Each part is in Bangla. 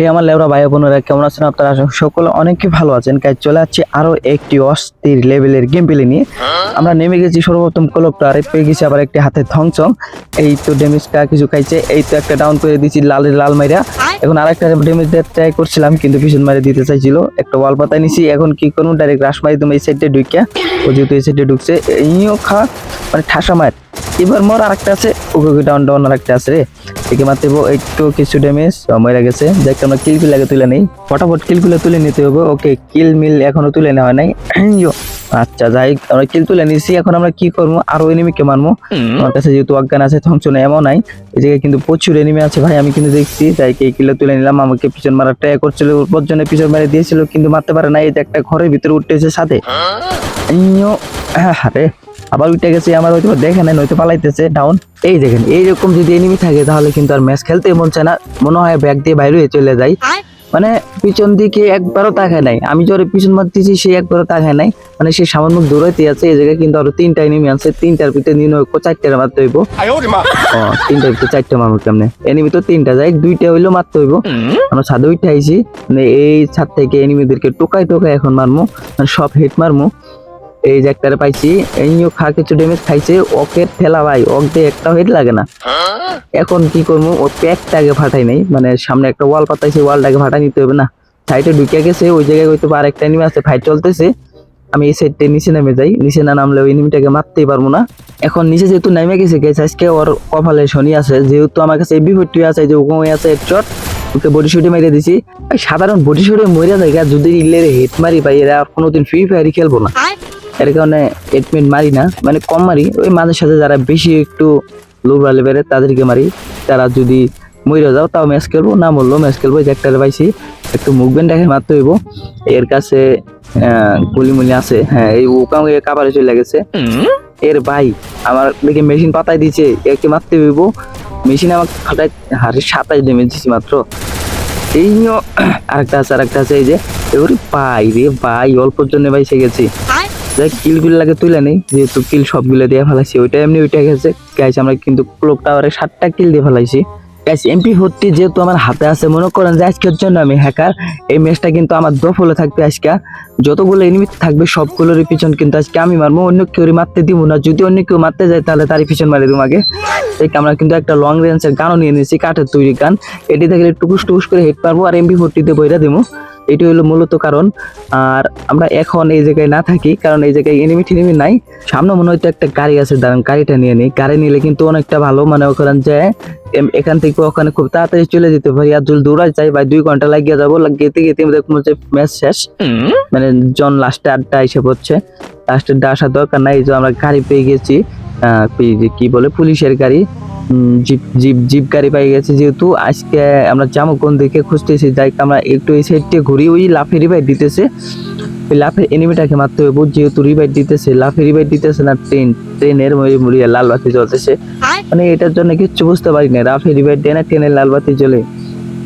হে আমার লেবরা ভাই বোনেরা, কেমন আছেন আপনারা? সকলে অনেকে ভালো আছেন। কাজ চলে যাচ্ছে আরও একটি অস্থির লেভেলের গেম প্লে নিয়ে। আমরা নেমে গেছি সর্বপ্রথম কলকটার পেয়ে গেছি আবার একটি হাতে থংচং এই তো ড্যামেজটা কিছু খাইছে, এই তো একটা ডাউন করে দিয়েছি লাল লাল মাইরা। এখন আরেকটা ড্যামেজ দেওয়ার ট্রাই করছিলাম, কিন্তু পিছন মারে দিতে চাইছিল। একটা ওয়াল পাতায় নিছি, এখন কি করব? ডাইরেক্ট রাস মারি তুমি এই সাইডে ঢুকিয়া ও যেহেতু এই সাইডে ঢুকছে এইও খা মানে ঠাসা মার। এবার মোর আরেকটা আছে ওকে ডাউন ডাউন আরেকটা আছে রে। একে মারতে একটু কিছু ড্যামেজ মরে গেছে। দেখ আমরা কিল কিল আগে তুলে নেই। ফটাফট কিলগুলো তুলে নিতে হবে ওকে কিল মিল এখনও তুলে নেওয়া নাই। ইয়ো, আচ্ছা যাই আমরা কিল তুলে নিছি। এখন আমরা কি করব? আরও এনিমিকে মারবো? আমার কাছে যেহেতু অজ্ঞান আছে থংচনে এমন নাই। এই জায়গায় কিন্তু প্রচুর এনিমি আছে ভাই আমি কিন্তু দেখছি। তাই কে কিলো তুলে নিলাম। আমাকে পিছন মারার ট্রাই করছিল ওর জন্য পিছন মারে দিয়েছিল কিন্তু মারতে পারে না এই যে একটা ঘরের ভিতরে উঠতেছে সাথে। ইয়ো, আরে আবার উঠে গেছে আমার হয়তো দেখে নাই নয়তো পালাইতেছে ডাউন এই দেখেন এইরকম যদি এনিমি থাকে তাহলে কিন্তু আর ম্যাচ খেলতে মন চায় না। মনে হয় ব্যাগ দিয়ে বাইরে হয়ে চলে যায় মানে পিছন দিকে একবারও তাকায় নাই। আমি জোরে পিছন মারতেছি সে একবারও তাকায় নাই। মানে সে সামান্য দৌড়াইতে আছে এই জায়গায় কিন্তু আরও তিনটা এনিমি আছে। তিনটার ভিতরে নিয়ে নয় চারটার মারতে হইব। তিনটার ভিতরে চারটা মারবো কেমনে? এনিমি তো তিনটা যায় দুইটা হইলেও মারতে হইব। আমরা ছাদে উঠে আইছি মানে এই ছাদ থেকে এনিমিদেরকে টোকাই টোকাই এখন মারমু মানে সব হিট মারমু এই যে একটারে পাইছি এইও খা কিছু ড্যামেজ খাইছে ওকে ঠেলা ভাই, ওক দিয়ে একটা হেড লাগে না। এখন কি করব ও প্যাকটাকে ফাটাই নাই মানে সামনে একটা ওয়াল পাতাইছে ওয়ালটাকে ফাটাই নিতে হবে না। সাইডে ঢুকে গেছে, ওই জায়গায় হয়তো বা আরেকটা এনিমি আছে ফাইট চলতেছে। আমি এই সাইডটা নিচে নেমে যাই, নিচে না নামলে ওই এনিমিটাকে মারতেই পারব না। এখন নিচে যেহেতু নেমে গেছে গেছে আজকে ওর কপালে শনি আছে, যেহেতু আমার কাছে এবি ফোরটি আছে, যে ওখানে আছে চট ওকে বডি শুটে মেরে দিছি। সাধারণ বডি শুটে মরে যায় যদি ইলের হেড মারি পাই এরা আর কোনোদিন ফ্রি ফায়ারই খেলব না। এর কারণে এইট মিনিট মারি না। মানে কম মারি। ওই মাঝে সাথে যারা বেশি একটু লো লেভেলের তাদেরকে মারি। তারা যদি মরে যাও তাও ম্যাচ খেলব। না মরলো ম্যাচ খেলব। যে একটা পাইছি একটু মুভমেন্ট দেখে মারতে হইব। এর কাছে আহ, গুলি মুলি আছে। হ্যাঁ এই ওকাম কাবারে চলে গেছে। এর ভাই আমার দেখে মেশিন পাতাই দিছে। একে মারতে হইব। মেশিন আমাকে ফাটাই হারে সাতাশ ডেমেজ দিছি মাত্র। এই আরেকটা আছে আরেকটা আছে। এই যে এবারে পাই রে ভাই অল্পর জন্য ভাই সে গেছি। যাই কিলগুলো লাগে তুলে নেই, যেহেতু কিল সবগুলো দিয়ে ফেলাইছি, ওইটা এমনি ওইটা গেছে। গাইছে আমরা কিন্তু ক্লোক টাওয়ারে সাতটা কিল দিয়ে ফেলাইছি। গাইছে এমপি ভর্তি যেহেতু আমার হাতে আছে, মনে করেন যে আজকের জন্য আমি হ্যাকার এই ম্যাচটা কিন্তু আমার দফলে থাকবে আজকে। যতগুলো এনিমি থাকবে সবগুলোর পিছন কিন্তু আজকে আমি মারবো, অন্য কেউ মারতে দিব না। যদি অন্য কেউ মারতে যায়, তাহলে তারই পিছন মারি দিব আগে। আমরা কিন্তু একটা লং রেঞ্জের গানও নিয়ে নিয়েছি, কাঠের তৈরি গান। এটি দেখলে টুকুস টুকুস করে হেড পারব আর এমপি ফোরটিতে বইরা দেবো এটি হলো মূলত কারণ আর আমরা এখন এই জায়গায় না থাকি কারণ এই জায়গায় এনিমি টিনিমি নাই। সামনে মনে হয়তো একটা গাড়ি আছে দাঁড়ান গাড়িটা নিয়ে নিই গাড়ি নিলে কিন্তু অনেকটা ভালো মানে ওখানে যে এখান থেকে ওখানে খুব তাড়াতাড়ি চলে যেতে পারি আর যদি দৌড়াই যাই ভাই দুই ঘণ্টা লাগিয়ে যাব গেতে গেতে দেখব যে ম্যাচ শেষ। মানে জন লাস্টে আড্ডা এসে পড়ছে। লাস্টের আসার দরকার নাই এই যে আমরা গাড়ি পেয়ে গেছি আহ, কি বলে পুলিশের গাড়ি। জিপ জিপ জিপ গাড়ি পেয়ে গেছে যেহেতু। আজকে আমরা যাব কোন দিকে খুঁজতেছি যাই আমরা একটু এই সাইডে ঘুরি ওই লাফে রিভাইট দিতেছে। ওই লাফের এনিমিটাকে মারতে হবে যেহেতু রিভাইট দিতেছে লাফে রিভাইট দিতেছে না ট্রেন ট্রেনের মুড়িয়ে লাল বাতি জ্বলতেছে। মানে এটার জন্য কিচ্ছু বুঝতে পারি না রাফে রিভাইট দেয় না ট্রেনের লাল বাতি জ্বলে।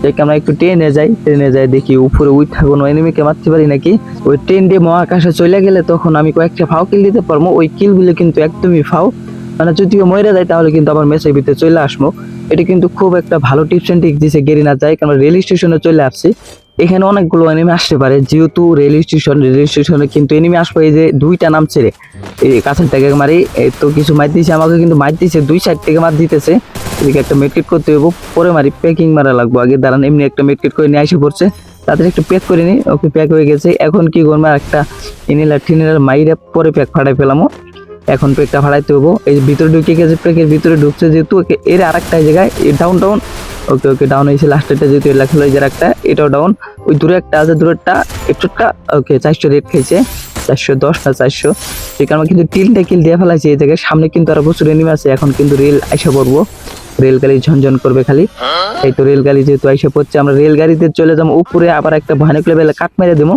তাই আমরা একটু ট্রেনে যাই ট্রেনে যাই দেখি উপরে উঠা কোনো এনিমিকে মারতে পারি নাকি? ওই ট্রেন দিয়ে মহাকাশে চলে গেলে তখন আমি কয়েকটা ফাও কিল দিতে পারব ওই কিলগুলো কিন্তু একদমই ফাও মানে যদিও মরে যায়, তাহলে কিন্তু আবার মেসের ভিতরে চলে আসব এটা কিন্তু খুব একটা ভালো টিপস এন্ড ট্রিক দিছে গেরি না যায় কারণ রেল স্টেশনে চলে আসছি। এখানে অনেকগুলো এনিমি আসতে পারে, যেহেতু রেল স্টেশন রেল স্টেশনে কিন্তু এনিমি আসবে, এই যে দুইটা নাম ছেড়ে। এই কাছের থেকে মারি তো কিছু মার দিয়েছে আমাকে কিন্তু মার দিয়েছে দুই সাইড থেকে মার দিতেছে। এদিকে একটা মেটকিট করতে হইব, পরে মারি প্যাকিং মারা লাগবো। আগে দাঁড়ান, এমনি একটা মেটকিট করে নিয়ে এসে পড়ছে। তাদের একটু প্যাক করে নিই ওকে প্যাক হয়ে গেছে। এখন কি করব একটা ইনিলার টিনিলার মাইরে পরে প্যাক ফাটাই ফেলামো। এখন প্যাকটা ফাটাইতে হব এই ভিতরে ঢুকে গেছে প্যাকের ভিতরে ঢুকছে যেহেতু এর আরেকটা জায়গায় down down okay okay down হয়েছে লাস্টেরটা যেহেতু এর লেখা যে একটা এটাও ডাউন ওই দূরে একটা আছে, দূরেরটা একটুটা ওকে, চারশো রেট খেয়েছে চারশো দশ না চারশো। সেই কারণে কিন্তু তিনটা কিল দিয়ে ফেলাইছে এই জায়গায়। সামনে কিন্তু আরও প্রচুর এনিমি আছে, এখন কিন্তু রেল আইসা পড়ব। রেলগাড়ি ঝনঝন করবে খালি। এই তো রেলগাড়ি যেহেতু আইসা পড়ছে, আমরা রেলগাড়িতে চলে যাব। উপরে আবার একটা ভয়ানক লেভেলে কাট মেরে দেবো।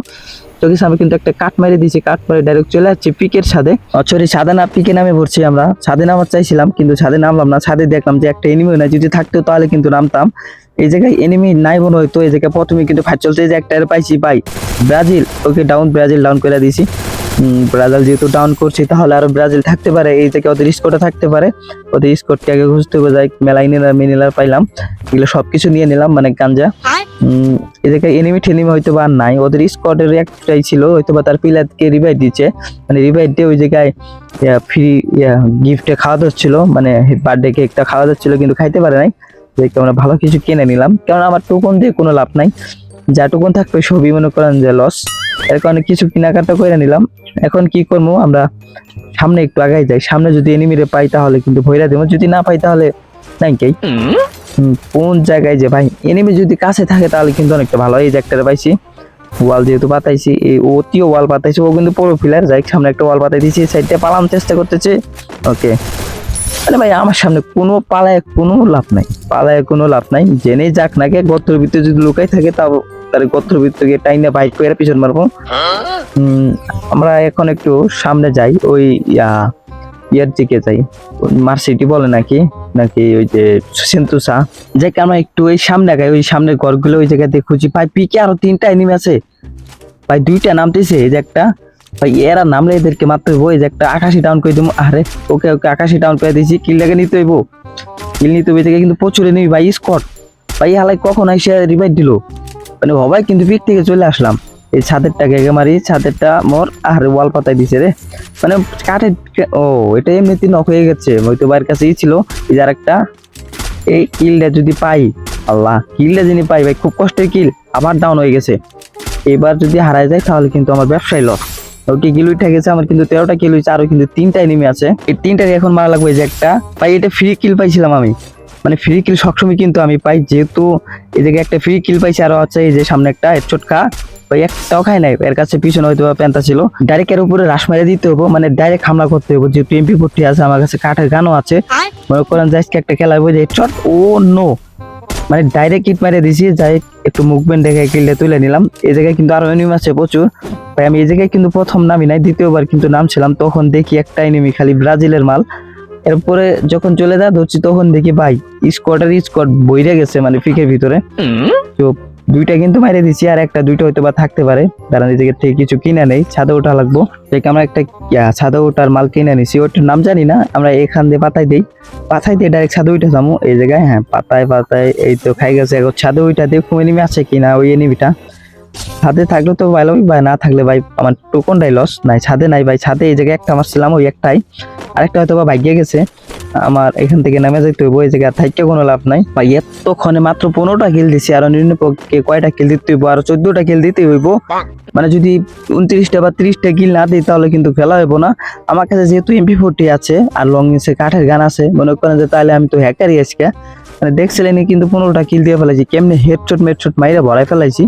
চোখের সামনে কিন্তু একটা কাট মেরে দিয়েছি, কাট মারি ডাইরেক্ট চলে যাচ্ছে পিকের সাথে সরি সাদা না, পিকে নামে ভরছি আমরা। সাদে নামার চাইছিলাম, কিন্তু সাদে নামলাম না। সাদে দেখলাম যে একটা এনিমি না যদি থাকতো তাহলে কিন্তু নামতাম। এই জায়গায় এনিমি নাই মনে হয়তো এই জায়গায় প্রথমে কিন্তু ফাইট এই যে একটা পাইছি পাই Brazil, okay down Brazil down করে দিয়েছি। ব্রাজিল যেহেতু ডাউন করছি তাহলে আরও ব্রাজিল থাকতে পারে এই থেকে ওদের স্কোরটা থাকতে পারে। ওদের স্কোরকে আগে খুঁজতে হবে যাই মেলাই নিলাম মিনিলার পাইলাম। এগুলো সবকিছু নিয়ে নিলাম মানে গাঞ্জা। এই জায়গায় এনিমি ঠেনিমি হয়তো বা নাই। ওদের স্কোয়াডের একটাই ছিল হয়তো বা তার পিলারকে রিভাইভ দিচ্ছে। মানে রিভাইভ দিয়ে ওই জায়গায় ফ্রি গিফটে খাওয়া যাচ্ছিল। মানে বার্থডে কেকটা খাওয়া যাচ্ছিল কিন্তু খাইতে পারে নাই। দেখে আমরা ভালো কিছু কিনে নিলাম। কারণ আমার টোকন দিয়ে কোনো লাভ নাই। যা টোকন থাকবে সবই মনে করেন যে লস এর কারণে কিছু কেনাকাটা করে নিলাম। এখন কি করব, আমরা সামনে একটু আগাই যাই। সামনে যদি এনিমিরে পাই তাহলে কিন্তু ভৈরা দেবো। যদি না পাই তাহলে নাই কে কোন জায়গায় যে ভাই এনিমি যদি কাছে থাকে তাহলে কিন্তু অনেকটা ভালো। এই যে একটা পাইছি ওয়াল যেহেতু পাতাইছি, এই অতিও ওয়াল পাতাইছি, ও কিন্তু পুরো ফিলার যাই সামনে একটা ওয়াল পাতাই দিয়েছি সাইডটা পালানোর চেষ্টা করতেছে। ওকে আরে ভাই, আমার সামনে কোনো পালায় কোনো লাভ নাই। পালায় কোনো লাভ নাই। জেনেই যাক নাকি গত্রের ভিতরে যদি লুকাই থাকে তাও তার বাইক করে পিছন মারবো। আমরা এখন একটু সামনে যাই, ওই ইয়ার দিকে যাই। মার্সিটি বলে নাকি? নাকি ওই যে আমরা একটু ওই সামনে গাই ওই ঘরগুলো ওই জায়গাতে খুঁজি। ভাই, পিকে আরও তিনটা এনিমি আছে। ভাই, দুইটা নামতেছে এই যে একটা। ভাই, এরা নামলে এদেরকে মাত্র হইবো, এই যে একটা আকাশি ডাউন করে দেবো আরে, ওকে ওকে আকাশি ডাউন করে দিয়েছি কিলটাকে নিতে হইব। কিল নিতে হইবে কিন্তু প্রচুর নিবি ভাই স্কট ভাই হালাই কখন আইসে রিভাইভ দিল? মানে হবাই কিন্তু পিক থেকে চলে আসলাম। এই ছাদেরটাকে আগে মারি ছাদেরটা মোর আর ওয়াল পাতায় দিছে রে। মানে কাঠের ও, এটা এমনিতে নক হয়ে গেছে। হয়তো বাইরের কাছেই ছিল। এই যে আরেকটা এই কিলটা যদি পাই, আল্লাহ, কিলটা যিনি পাই ভাই, খুব কষ্টের কিল। আবার ডাউন হয়ে গেছে। এবার যদি হারায় যায়, তাহলে কিন্তু আমার ব্যবসায় লস ওকে কিল উঠে গেছে, আমার কিন্তু তেরোটা কিল হয়েছে, আরও কিন্তু তিনটা এনিমি আছে। এই তিনটাকে এখন মারা লাগবে যে একটা। ভাই, এটা ফ্রি কিল পাইছিলাম আমি। মানে ফ্রি কিল সবসময় কিন্তু আমি পাই, যেহেতু জায়গায় একটা ফ্রি কিল পাইছে আরও আছে এই যে সামনে একটা চটকা ভাই একটাও খাই নাই এর কাছে পিছনে হয়তো প্যান্তা ছিল। ডাইরেক্ট এর উপরে রাস মারিয়ে দিতে হব মানে ডাইরেক্ট হামলা করতে হব। যেহেতু এমপি ফোরটি আছে আমার কাছে কাঠের গানও আছে। মনে করেন যে আজকে একটা খেলা যে চট ও নো মানে ডাইরেক্ট কিট মারিয়ে দিছি যাই একটু মুভমেন্ট দেখে কিলটা তুলে নিলাম। এই জায়গায় কিন্তু আরও এনিমি আছে প্রচুর। ভাই আমি এই জায়গায় কিন্তু প্রথম নামি নাই দ্বিতীয়বার কিন্তু নামছিলাম তখন দেখি একটা এনিমি খালি ব্রাজিলের মাল। এরপরে যখন চলে যা ধরছি তখন দেখি ভাই স্কোয়াডের স্কোয়াড বইরে গেছে মানে পিকের ভিতরে। তো দুইটা কিন্তু মাইরে দিছি আর একটা দুইটা হয়তো বা থাকতে পারে। তারা নিজেকে থেকে কিছু কিনে নেই ছাদে ওঠা লাগবো। দেখে আমরা একটা ছাদে ওঠার মাল কিনে নিছি ওটার নাম জানি না আমরা এখান দিয়ে পাতায় দিই। পাতায় দিয়ে ডাইরেক্ট ছাদে উঠে যাব এই জায়গায় হ্যাঁ পাতায় পাতায় এই তো খাই গেছে। এখন ছাদে উঠা দেখুন এনিমি আছে কিনা ওই এনিমিটা ছাদে থাকলে তো ভালো ভাই না থাকলে ভাই আমার টোকনটাই লস নাই ছাদে নাই ভাই ছাদে এই জায়গায় একটা আমার ছিলাম ওই একটাই। আরেকটা হয়তো বা ভাগ্যে গেছে। আমার এখান থেকে নেমে যেতে হইব এই জায়গায় থাকতে কোনো লাভ নাই। ভাই এতক্ষণে মাত্র পনেরোটা কিল দিছি আর নিম্নপক্ষে কয়টা কিল দিতে হইব আর চোদ্দটা কিল দিতে হইব। মানে যদি উনত্রিশটা বা ত্রিশটা কিল না দিই তাহলে কিন্তু খেলা হইব না। আমার কাছে যেহেতু এমপি ফোরটি আছে আর লং নিচে কাঠের গান আছে মনে করেন যে তাহলে আমি তো হ্যাকারই আজকে। মানে দেখছিলেন কিন্তু পনেরোটা কিল দিয়ে ফেলাইছি কেমনি হেডশট মেডশট মাইরে ভরাই ফেলাইছি।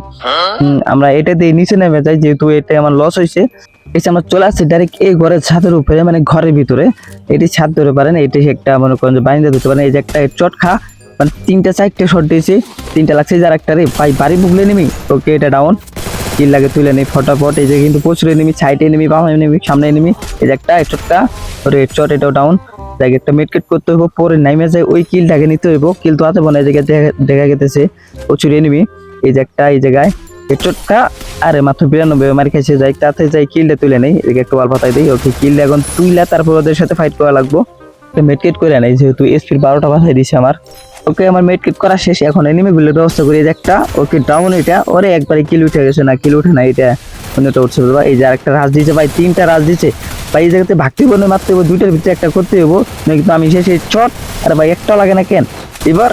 হুম, আমরা এটা দিয়ে নিচে নেমে যাই যেহেতু এটা আমার লস হয়েছে এসে আমরা চলে আসছি ডাইরেক্ট এই ঘরের ছাদের উপরে মানে ঘরের ভিতরে। এটি ছাদ ধরে পারেন, এটি একটা মনে করেন যে বাইন্দা দিতে পারেন, এই যে একটা চট খা মানে তিনটা চারটে শট দিয়েছি, তিনটা লাগছে, যার একটা রে, ভাই, বাড়ি বুকলে নেমি ওকে, এটা ডাউন কিল লাগে তুলে নেই ফটাফট, এই যে কিন্তু প্রচুর নেমি সাইডে নেমি বামে নেমি সামনে নেমি এই যে একটা চটকা ওরে চট, এটাও ডাউন যাই একটা মেডকেট করতে হইব, পরে নাইমে যায়, ওই কিলটাকে নিতে হইব। কিল তো আছে বনে এই জায়গায় দেখা- দেখা গেতেছে, প্রচুর এনিমি এই যে একটা, এই জায়গায় এই আরে মাত্র বিরানব্বই মার খাইছে, যাই তাতে যাই কিলটা তুলে নেই। এদিকে একটু বাল পাতাই দিই ওকে কিলটা এখন তুইলা, তারপর ওদের সাথে ফাইট করা লাগবো। মেডকেট করে নেই, যেহেতু এসপির বারোটা বাসায় দিছে আমার। ওকে আমার মেডকেট করা শেষ, এখন এনিমি গুলোর ব্যবস্থা করি একটা। ওকে ডাউন এটা, ওরে একবারে কিল উঠে গেছে না কিল উঠে না এটা। অন্যটা উঠছে বলবা, এই যে আরেকটা রাজ দিয়েছে ভাই, তিনটা রাজ দিয়েছে ভাই, এই জায়গাতে ভাগতে বলে মারতে হব, দুইটার ভিতরে একটা করতে হব। কিন্তু আমি শেষে চট আরে ভাই একটাও লাগে না কেন? এবার